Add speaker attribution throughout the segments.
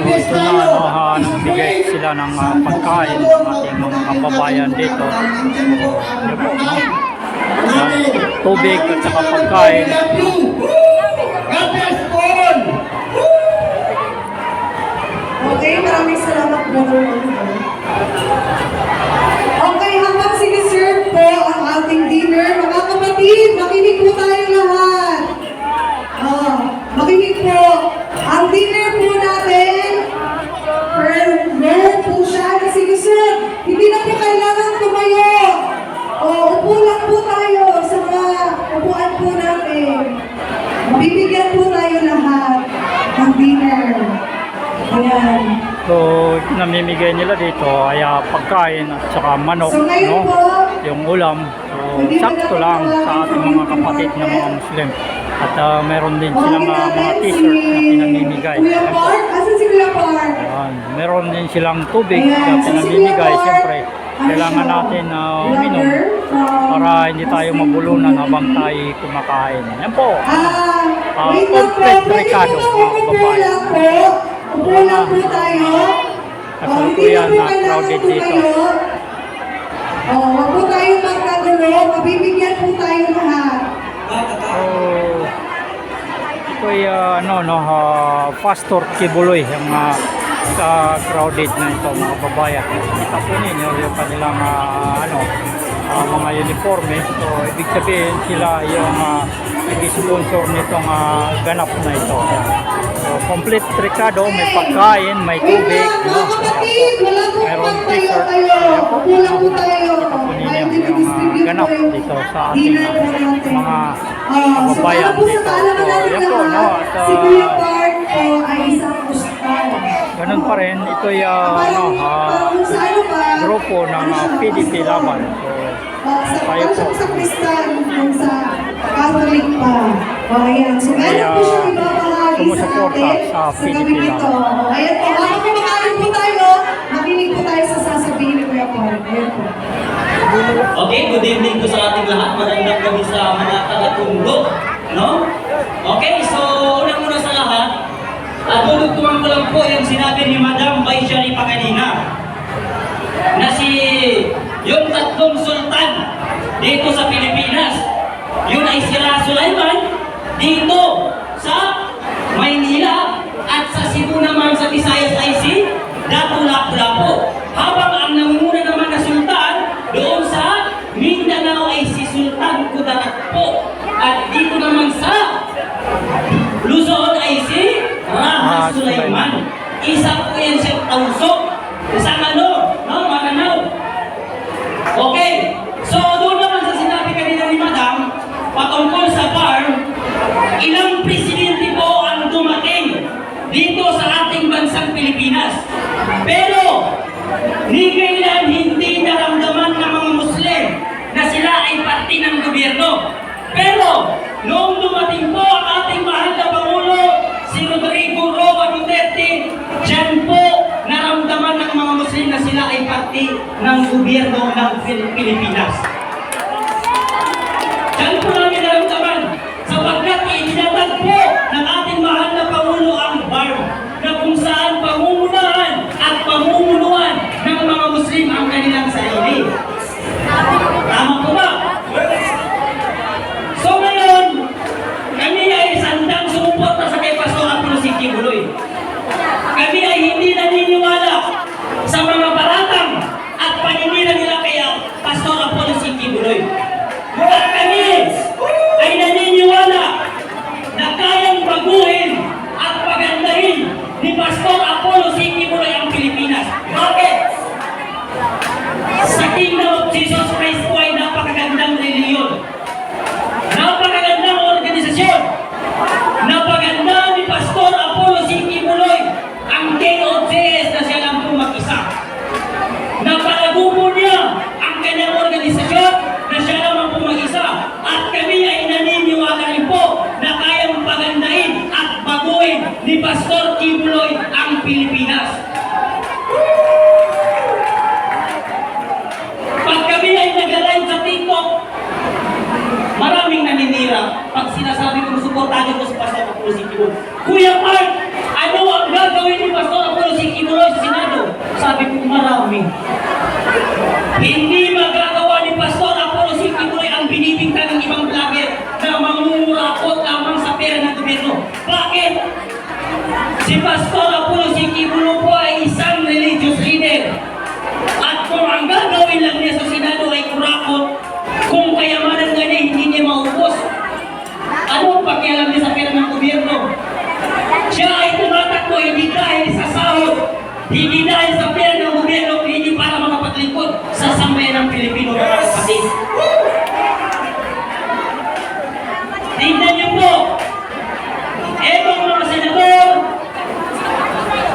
Speaker 1: ito na ano, ha, nagbigay sila ng ah, pagkain ng ating mga kababayan dito. Po? Yan, tubig at saka pagkain.
Speaker 2: Okay, maraming salamat, Brother Oliver. Okay, habang siniserve po ang ating dinner, mga kapatid, makinig po tayo lahat. Ah, makinig po. Ang dinner po natin, per row po siya na siniserve. Hindi na po kailangan tumayo. O, upo lang po tayo sa mga upuan po natin. Mabibigyan po tayo lahat ng dinner. Ayan.
Speaker 1: So, namimigay nila dito ay ah, pagkain at saka manok,
Speaker 2: So
Speaker 1: no?
Speaker 2: po,
Speaker 1: Yung ulam. So, sakto lang sa ating mga kapatid na mga Muslim. At ah, meron din silang ah, mga t-shirt na pinamimigay.
Speaker 2: Kuya. Park? Asan si Kuya Park?
Speaker 1: Ayan. Meron din silang tubig
Speaker 2: Ayan,
Speaker 1: na
Speaker 2: so
Speaker 1: pinamimigay. Siyempre, kailangan natin na uminom
Speaker 2: Vlogger from
Speaker 1: para hindi tayo mabulunan habang tayo kumakain. Yan po.
Speaker 2: Ah,
Speaker 1: Ah, complete
Speaker 2: Pwede
Speaker 1: Ricardo, mga kababayan.
Speaker 2: Upo lang po tayo. Oh, hindi
Speaker 1: kuya
Speaker 2: na
Speaker 1: crowded dito.
Speaker 2: Oh, wag po tayo magkagulo. Mabibigyan po tayo lahat.
Speaker 1: So, ito ay ah, ano, no, ah, Pastor Kibuloy, ang uh, crowded na ito, mga babayan. Kita po ninyo yung kanilang ah, ano, ah, mga uniforme. So, ibig sabihin sila yung uh, sponsor nitong ah, ganap na ito. So, complete Ricardo, may pagkain, may tubig, no? Meron t-shirt. Ayan po. Kita po ninyo yung ah, ganap dito sa ating
Speaker 2: natin.
Speaker 1: mga kababayan dito. So, yan po, no? At,
Speaker 2: si
Speaker 1: Ganun pa rin, ito ay ah, ano,
Speaker 2: pa,
Speaker 1: grupo ng
Speaker 2: ano
Speaker 1: ah, PDP. Laban. So, Tayo po.
Speaker 2: sa Kristan, kung sa Catholic pa. O, ayan. So, meron po siyang ibabahagi sa atin
Speaker 1: sa
Speaker 2: gabi
Speaker 1: PDP
Speaker 2: nito.
Speaker 1: Laban.
Speaker 2: O, Ayan po, habang kumakain po tayo, makinig po tayo sa sasabihin ni Kuya Paul. Ayan po.
Speaker 3: Okay, good evening po sa ating lahat. Magandang gabi sa mga taga-tundo. No? Okay, so una muna sa lahat, at dudugtungan ko lang sinabi ni Madam Baishari pa kanina na si yung tatlong sultan dito sa Pilipinas. Yun ay sila Sulaiman dito sa Maynila at sa Cebu naman sa Visayas ay si Dato Lapu-Lapu. Habang ang namumuna naman na sultan doon sa Mindanao ay si Sultan Kudarat po. At dito naman sa Luzon ay si
Speaker 1: Ah,
Speaker 3: Raha Sulaiman. Isa po yan siyang tausok. Isang ano, no, mananaw. Okay, so doon naman sa sinabi kanina ni Madam, patungkol sa farm, ilang presidente po ang dumating dito sa ating bansang Pilipinas. Pero, ni kailan hindi naramdaman ng mga Muslim na sila ay parte ng gobyerno. Pero, noong dumating po ang ating mahal na Pangulo, si Rodrigo Roa Duterte, dyan po naramdaman ng mga Muslim na sila ay parte ng gobyerno ng Pil- Pilipinas. Diyan po namin naramdaman sapagkat itinatag ng ating mahal na Pangulo ang BARM na kung saan pamumunahan at pamumunuan ng mga Muslim ang kanilang Pastor Kibuloy ang Pilipinas. Pag kami ay nag-live sa TikTok, maraming naninira pag sinasabi kong suportado ko si Pastor Apollo Sikibuloy. Kuya Park, ano ang gagawin ni Pastor Apollo Sikibuloy sa Senado? Sabi ko marami. Hindi magagawa ni Pastor Apollo Sikibuloy ang binibigtan ng ibang vlogger na mangungurakot lamang sa pera ng gobyerno. Bakit? Si Kibulo po ay isang religious leader. At kung ang gagawin lang niya sa Senado ay kurakot, kung kayamanan nga niya hindi niya maubos, anong pakialam niya sa pera ng gobyerno? Siya ay tumatakbo hindi dahil sa sahod, hindi dahil sa pera ng gobyerno, hindi para makapaglingkod sa sambayan ng Pilipino mga kapatid. Tingnan niyo po, etong mga senador,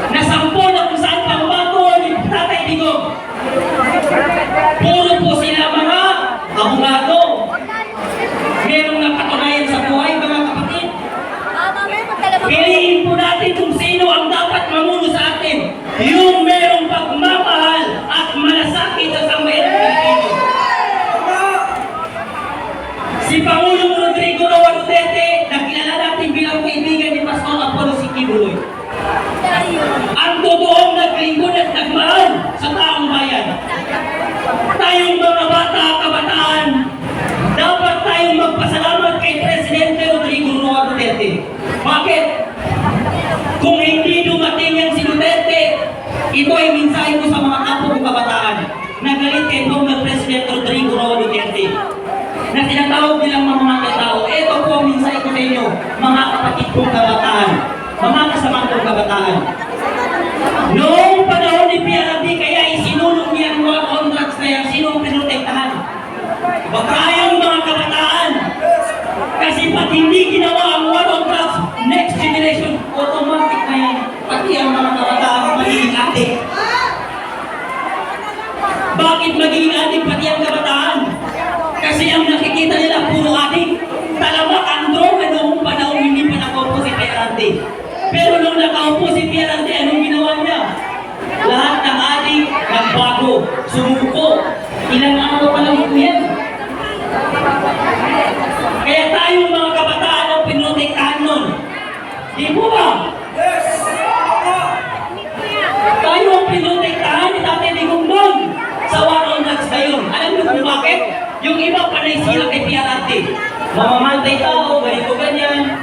Speaker 3: na sampo na kung saan pang bago ni Tatay Digong. Puro po sila mga abogado. Merong napatunayan sa buhay mga kapatid. Piliin po natin kung sino ang dapat mamuno sa atin. Yung merong pagmamahal at malasakit sa sambayan ng Pilipino. Si Pangulong Rodrigo Roa Duterte, na kilala natin bilang kaibigan ni Pastor Apollo si Kibuloy. Ang totoong naglingkod at nagmahal sa taong bayan. Tayong mga bata, kabataan, dapat tayong magpasalamat kay Presidente Rodrigo Roa Duterte. Bakit? Kung hindi dumating yan si Duterte, ito ay mensahe ko sa mga kapwa kong kabataan na galit kay Pangulong Presidente Rodrigo Roa Duterte na tinatawag nilang mga mga tao. Ito po ang mensahe ko sa inyo, mga kapatid kong kabataan, mga kasama kong kabataan. Noong panahon ni PRD, kaya isinulong niya ang mga contracts na yan, sino ang pinotektahan? Baka yung mga kabataan. Kasi pag hindi ginawa ang war on drugs, next generation, automatic na yan. Pati ang mga kabataan magiging adik. Bakit magiging adik Di po ba? Tayo ang pinotektahan ni Tatay Digong nun sa war on drugs na. Alam niyo kung bakit? Yung iba panay sila kay PRT. Mamamantay tao, ganito ganyan.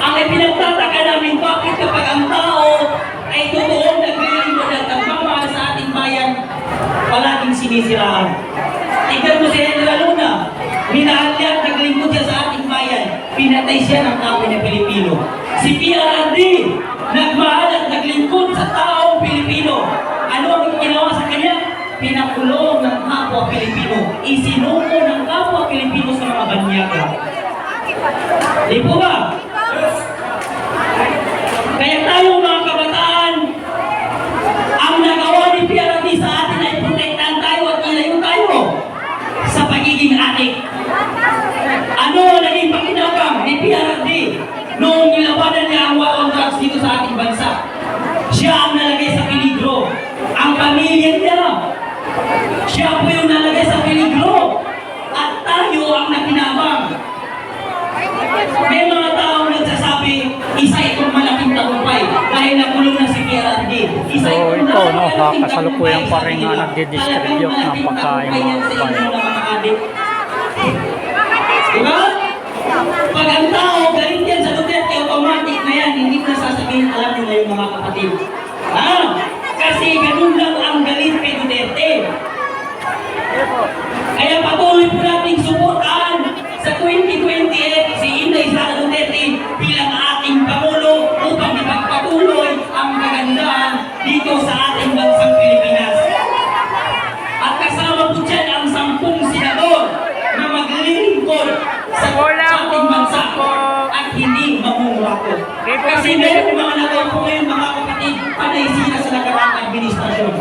Speaker 3: Ang ipinagtataka namin, bakit kapag ang tao ay totoong naglilingkod at nagmamahal sa ating bayan, palaging sinisiraan. Tignan mo si General Luna, minahal niya at naglingkod siya sa ating bayan, pinatay siya ng tao na Pilipino. Si PRD, nagmahal at naglingkod sa taong Pilipino. Ano ang ginawa sa kanya? Pinakulong ng kapwa Pilipino. Isinuko ng kapwa Pilipino sa mga banyaga. Di po ba? Kaya tayo mga kabataan, ang nagawa ni PRD sa atin ay protektahan tayo at ilayo tayo sa pagiging adik. Ano ang naging pakinabang ni PRD noong nilabanan niya ang war on drugs dito sa ating bansa? Siya ang nalagay sa peligro. Ang pamilya niya. Siya po yung nalagay sa peligro. At tayo ang nakinabang. May mga tao nagsasabi, isa itong malaking tagumpay dahil nakulong na si PRD. Isa
Speaker 1: So,
Speaker 3: itong
Speaker 1: ito, no,
Speaker 3: napakalaking
Speaker 1: kasalukuyan
Speaker 3: tagumpay
Speaker 1: pa rin nga nagdi-distribute ng pagkain, mga
Speaker 3: tagumpay Kasi meron mga nagawpo ngayon mga kapatid, panay sila sa nakaraang administrasyon.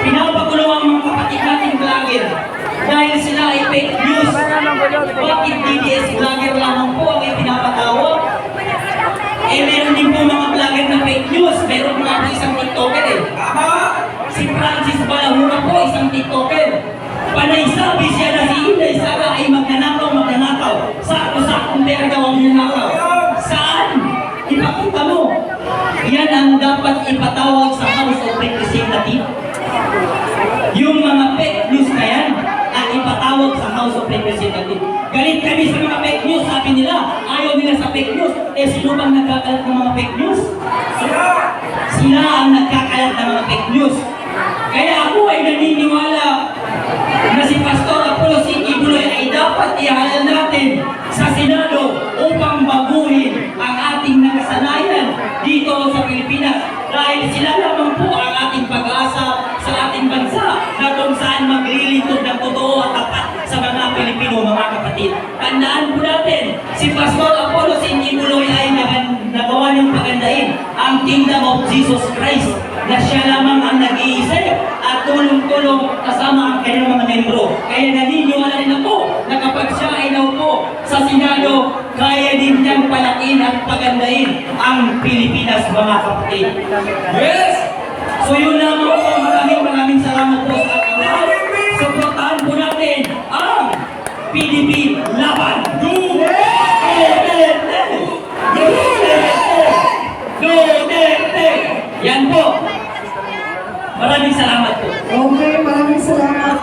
Speaker 3: Pinapagulo ang mga kapatid nating vlogger dahil sila ay fake news. Bakit DDS vlogger lamang po ang ipinapatawag? Eh meron din po mga vlogger na fake news. Meron po isang TikToker eh. Si Francis Balahura po, isang TikToker. Panay sabi siya na si Inday Sara ay magnanakaw, magnanakaw. Sako-sakong pera daw ang nanakaw. Ipakita mo. Yan ang dapat ipatawag sa House of Representatives. Yung mga fake news na yan, ang ipatawag sa House of Representatives. Galit kami sa mga fake news, sabi nila. Ayaw nila sa fake news. Eh, sino bang nagkakalat ng mga fake news? Sila! Sila ang nagkakalat ng mga kapatid. Tandaan po natin, si Pastor Apollo C. Kibuloy ay nagawa niyang pagandahin ang Kingdom of Jesus Christ na siya lamang ang nag-iisip at tulong-tulong kasama ang kanyang mga membro. Kaya naniniwala rin ako na kapag siya ay naupo sa Senado, kaya din niyang palakin at pagandahin ang Pilipinas, mga kapatid. Yes! So yun lamang po, maraming maraming salamat po sa ating PDP Laban! Duterte! Duterte! Duterte! Yan po. Maraming salamat po.
Speaker 2: Okay, maraming salamat.